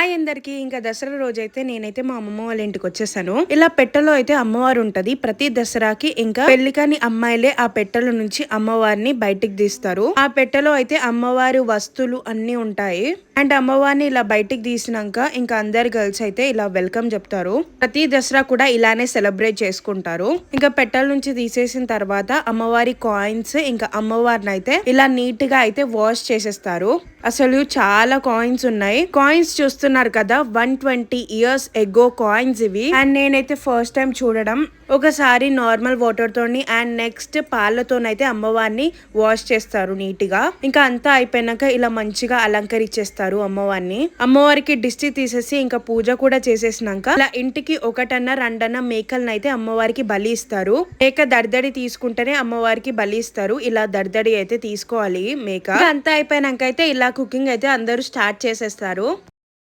Hi అందరికి. ఇంకా దసరా రోజైతే నేనైతే మా అమ్మమ్మ వాళ్ళ ఇంటికి వచ్చేసాను. ఇలా పెట్టెలో అయితే అమ్మవారు ఉంటది. ప్రతి దసరాకి ఇంకా పెళ్ళి కాని అమ్మాయిలే ఆ పెట్టెల నుంచి అమ్మవారిని బయటికి తీస్తారు. ఆ పెట్టెలో అయితే అమ్మవారి వస్తువులు అన్ని ఉంటాయి. అండ్ అమ్మవారిని ఇలా బయటికి తీసినాక ఇంకా అందరు గర్ల్స్ అయితే ఇలా వెల్కమ్ చెప్తారు. ప్రతి దసరా కూడా ఇలానే సెలబ్రేట్ చేసుకుంటారు. ఇంకా పెట్టెల నుంచి తీసేసిన తర్వాత అమ్మవారి కాయిన్స్ ఇంకా అమ్మవారిని అయితే ఇలా నీట్గా అయితే వాష్ చేసేస్తారు. అసలు చాలా కాయిన్స్ ఉన్నాయి. కాయిన్స్ చూస్తున్నారు కదా one twenty years ago coins ఇవి. అండ్ నేనైతే ఫస్ట్ టైం చూడడం. ఒకసారి నార్మల్ వాటర్ తోని అండ్ నెక్స్ట్ పాలతోనైతే అమ్మవారిని వాష్ చేస్తారు నీట్గా ఇంకా అంతా అయిపోయినాక ఇలా మంచిగా అలంకరించేస్తారు అమ్మవారిని. అమ్మవారికి దిష్టి తీసేసి ఇంకా పూజ కూడా చేసేసినాక ఇలా ఇంటికి ఒకటన్నా రెండన్నా మేకలను అయితే అమ్మవారికి బలి ఇస్తారు. మేక దర్దడి తీసుకుంటేనే అమ్మవారికి బలి ఇస్తారు. ఇలా దర్దడి అయితే తీసుకోవాలి మేక. అంతా అయిపోయినాక అయితే ఇలా కుకింగ్ అయితే అందరూ స్టార్ట్ చేసేస్తారు.